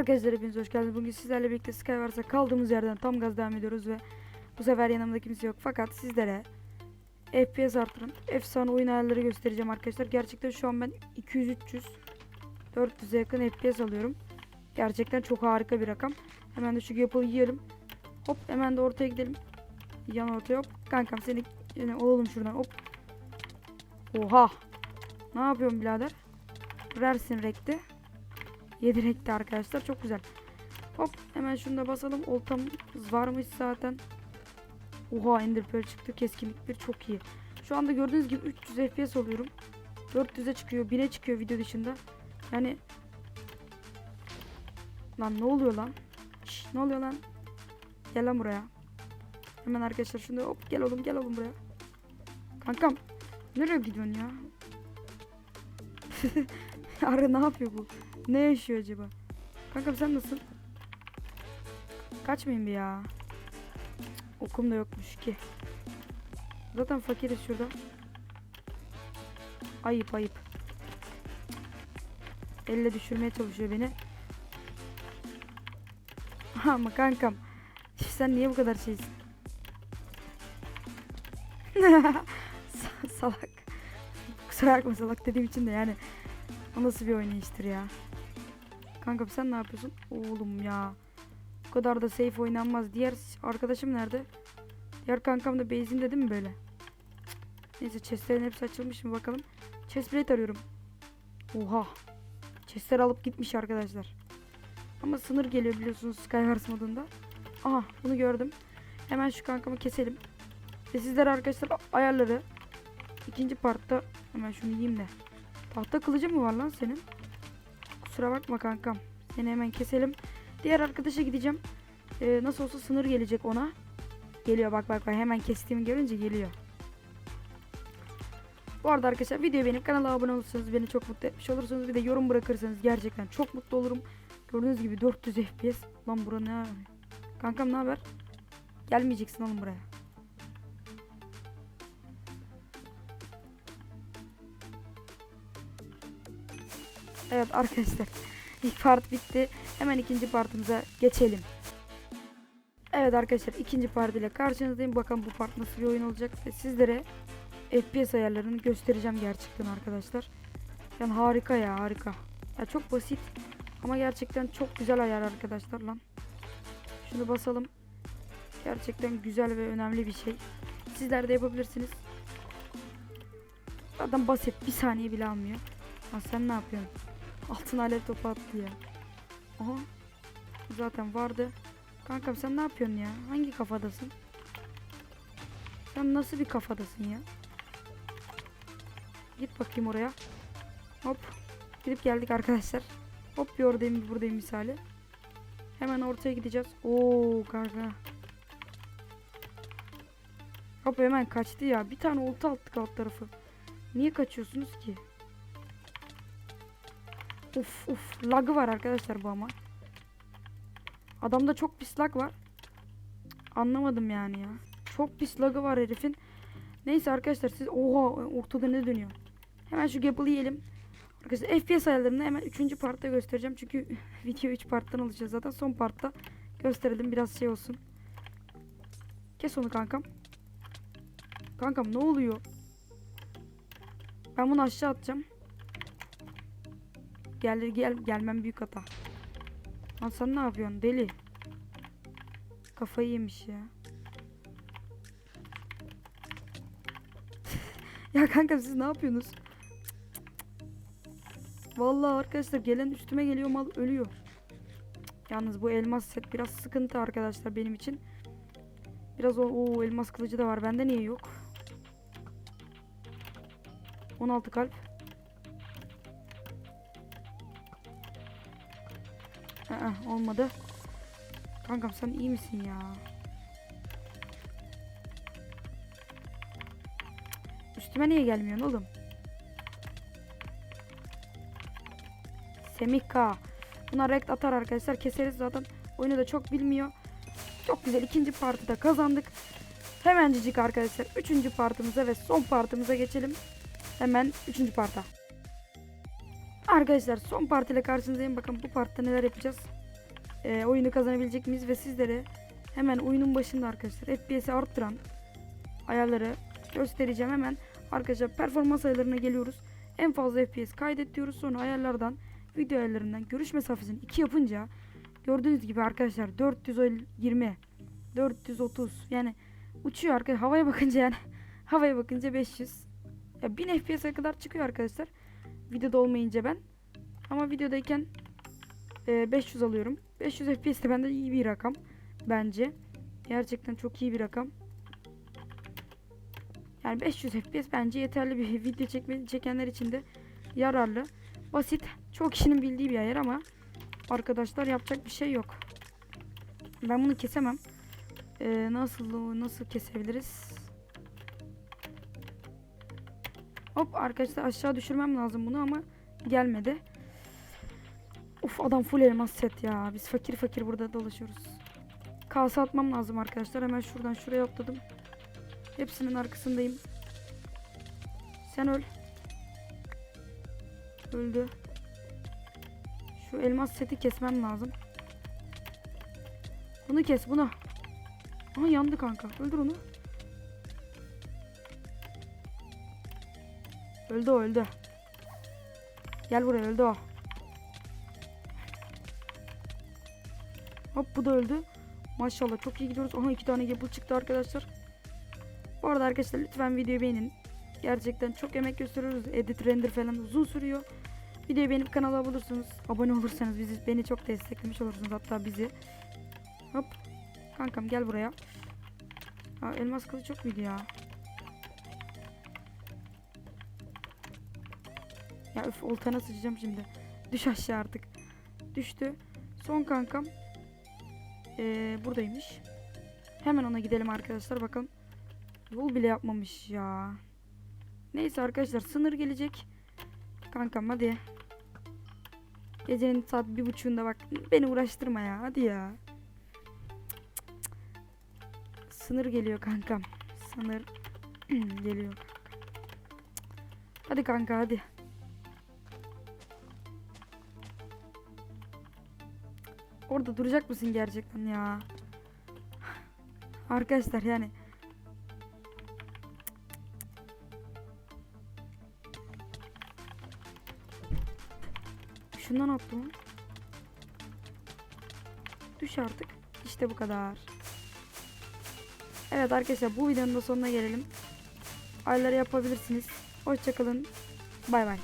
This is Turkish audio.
Arkadaşlar hepiniz hoş geldiniz. Bugün sizlerle birlikte Skywars'a kaldığımız yerden tam gaz devam ediyoruz ve bu sefer yanımda kimse yok. Fakat sizlere FPS artırın. Efsane oyun ayarları göstereceğim arkadaşlar. Gerçekten şu an ben 200-300 400'e yakın FPS alıyorum. Gerçekten çok harika bir rakam. Hemen de şu yapılı yiyelim. Hop hemen de ortaya gidelim. Yan ortaya hop. Kankam seni yine olalım şuradan hop. Oha. Ne yapıyorsun birader? Versin rekti. 7 renkli arkadaşlar. Çok güzel. Hop hemen şunu da basalım. Oltamız varmış zaten. Oha Ender Pearl çıktı. Keskinlik bir çok iyi. Şu anda gördüğünüz gibi 300 FPS oluyorum. 400'e çıkıyor. 1000'e çıkıyor video dışında. Yani Lan ne oluyor lan? Şş, ne oluyor lan? Gel lan buraya. Hemen arkadaşlar şunu hop gel oğlum gel oğlum buraya. Kankam nereye gidiyorsun ya? Arı ne yapıyor bu? Ne yaşıyor acaba? Kankam sen nasıl? Kaçmayayım bir ya. Okum da yokmuş ki. Zaten fakiriz şurada. Ayıp ayıp. Elle düşürmeye çalışıyor beni. Ama kankam. Sen niye bu kadar şeysin? Sa- salak. Kusura bakma salak dediğim için de yani. O nasıl bir oynayıştır ya? Kankam sen ne yapıyorsun? Oğlum ya. Bu kadar da safe oynanmaz. Diğer arkadaşım nerede? Diğer kankam da base'inde değil mi böyle? Neyse chestlerin hepsi açılmış mı bakalım. Chestplate arıyorum. Oha. Chestler alıp gitmiş arkadaşlar. Ama sınır geliyor biliyorsunuz Skywars modunda. Aha bunu gördüm. Hemen şu kankamı keselim. Ve sizlere arkadaşlar ayarları ikinci partta hemen şunu yiyeyim de. Tahta kılıcı mı var lan senin? Kusura bakma kankam. Seni hemen keselim. Diğer arkadaşa gideceğim. Ee, nasıl olsa sınır gelecek ona. Geliyor bak bak bak hemen kestiğimi görünce geliyor. Bu arada arkadaşlar videoyu beğenip kanala abone olursanız beni çok mutlu etmiş olursunuz. Bir de yorum bırakırsanız gerçekten çok mutlu olurum. Gördüğünüz gibi 400 FPS. Lan bura ne? Kankam ne haber? Gelmeyeceksin oğlum buraya. Evet arkadaşlar. İlk part bitti. Hemen ikinci partımıza geçelim. Evet arkadaşlar ikinci part ile karşınızdayım. Bakalım bu part nasıl bir oyun olacak. Ve sizlere FPS ayarlarını göstereceğim gerçekten arkadaşlar. Yani harika ya harika. Ya çok basit ama gerçekten çok güzel ayar arkadaşlar lan. Şunu basalım. Gerçekten güzel ve önemli bir şey. Sizler de yapabilirsiniz. Zaten basit. Bir saniye bile almıyor. Lan sen ne yapıyorsun? Altın alev topu attı ya. Aha. Zaten vardı. Kankam sen ne yapıyorsun ya? Hangi kafadasın? Sen nasıl bir kafadasın ya? Git bakayım oraya. Hop. Gidip geldik arkadaşlar. Hop bir oradayım bir buradayım misali. Hemen ortaya gideceğiz. Oo kanka. Hop hemen kaçtı ya. Bir tane olta attık alt tarafı. Niye kaçıyorsunuz ki? Uf uf lagı var arkadaşlar bu ama. Adamda çok pis lag var. Anlamadım yani ya. Çok pis lagı var herifin. Neyse arkadaşlar siz oha ortada ne dönüyor? Hemen şu Gapple'ı yiyelim. Arkadaşlar FPS ayarlarını hemen 3. partta göstereceğim. Çünkü video 3 parttan olacak zaten. Son partta gösterelim biraz şey olsun. Kes onu kankam. Kankam ne oluyor? Ben bunu aşağı atacağım. Gel gel gelmem büyük hata. Lan sen ne yapıyorsun deli? Kafayı yemiş ya. ya kanka siz ne yapıyorsunuz? Vallahi arkadaşlar gelen üstüme geliyor mal ölüyor. Yalnız bu elmas set biraz sıkıntı arkadaşlar benim için. Biraz o, o elmas kılıcı da var. Bende niye yok? 16 kalp. Aa, olmadı. Kankam sen iyi misin ya? Üstüme niye gelmiyorsun oğlum? Semika. Buna rekt atar arkadaşlar. Keseriz zaten. Oyunu da çok bilmiyor. Çok güzel. ikinci partide kazandık. Hemencik arkadaşlar. Üçüncü partımıza ve son partımıza geçelim. Hemen üçüncü parta. Arkadaşlar son partiyle karşınızdayım. Bakın bu partta neler yapacağız. e, oyunu kazanabilecek miyiz? Ve sizlere hemen oyunun başında arkadaşlar FPS'i arttıran ayarları göstereceğim. Hemen arkadaşlar performans ayarlarına geliyoruz. En fazla FPS kaydet diyoruz sonra ayarlardan video ayarlarından görüş mesafesini 2 yapınca gördüğünüz gibi arkadaşlar 420 430 yani uçuyor arkadaşlar. Havaya bakınca yani. Havaya bakınca 500 ya 1000 FPS'e kadar çıkıyor arkadaşlar videoda olmayınca ben. Ama videodayken e, 500 alıyorum. 500 FPS de bende iyi bir rakam bence. Gerçekten çok iyi bir rakam. Yani 500 FPS bence yeterli bir video çekme, çekenler için de yararlı. Basit. Çok kişinin bildiği bir ayar ama arkadaşlar yapacak bir şey yok. Ben bunu kesemem. Ee, nasıl nasıl kesebiliriz hop arkadaşlar aşağı düşürmem lazım bunu ama gelmedi. Uf adam full elmas set ya. Biz fakir fakir burada dolaşıyoruz. Kasa atmam lazım arkadaşlar. Hemen şuradan şuraya atladım hepsinin arkasındayım. Sen öl. Öldü. Şu elmas seti kesmem lazım. Bunu kes bunu. Aha yandı kanka. Öldür onu. Öldü öldü. Gel buraya öldü o. Hop bu da öldü. Maşallah çok iyi gidiyoruz. Aha iki tane gapple çıktı arkadaşlar. Bu arada arkadaşlar lütfen videoyu beğenin. Gerçekten çok emek gösteriyoruz. Edit render falan uzun sürüyor. Videoyu beğenip kanala abone. Abone olursanız bizi, beni çok desteklemiş olursunuz hatta bizi. Hop. Kankam gel buraya. Aa, elmas kılıç çok muydu ya? Ya üf oltana sıçacağım şimdi. Düş aşağı artık. Düştü. Son kankam. Ee, buradaymış. Hemen ona gidelim arkadaşlar bakalım. Yol bile yapmamış ya. Neyse arkadaşlar sınır gelecek. Kankam hadi. Gecenin saat bir buçuğunda bak. Beni uğraştırma ya. Hadi ya. Sınır geliyor kankam. Sınır geliyor. Hadi kanka hadi. Orada duracak mısın gerçekten ya? Arkadaşlar yani Şundan attım. Düş artık. İşte bu kadar. Evet arkadaşlar bu videonun da sonuna gelelim. Ayları yapabilirsiniz. Hoşçakalın. Bay bay.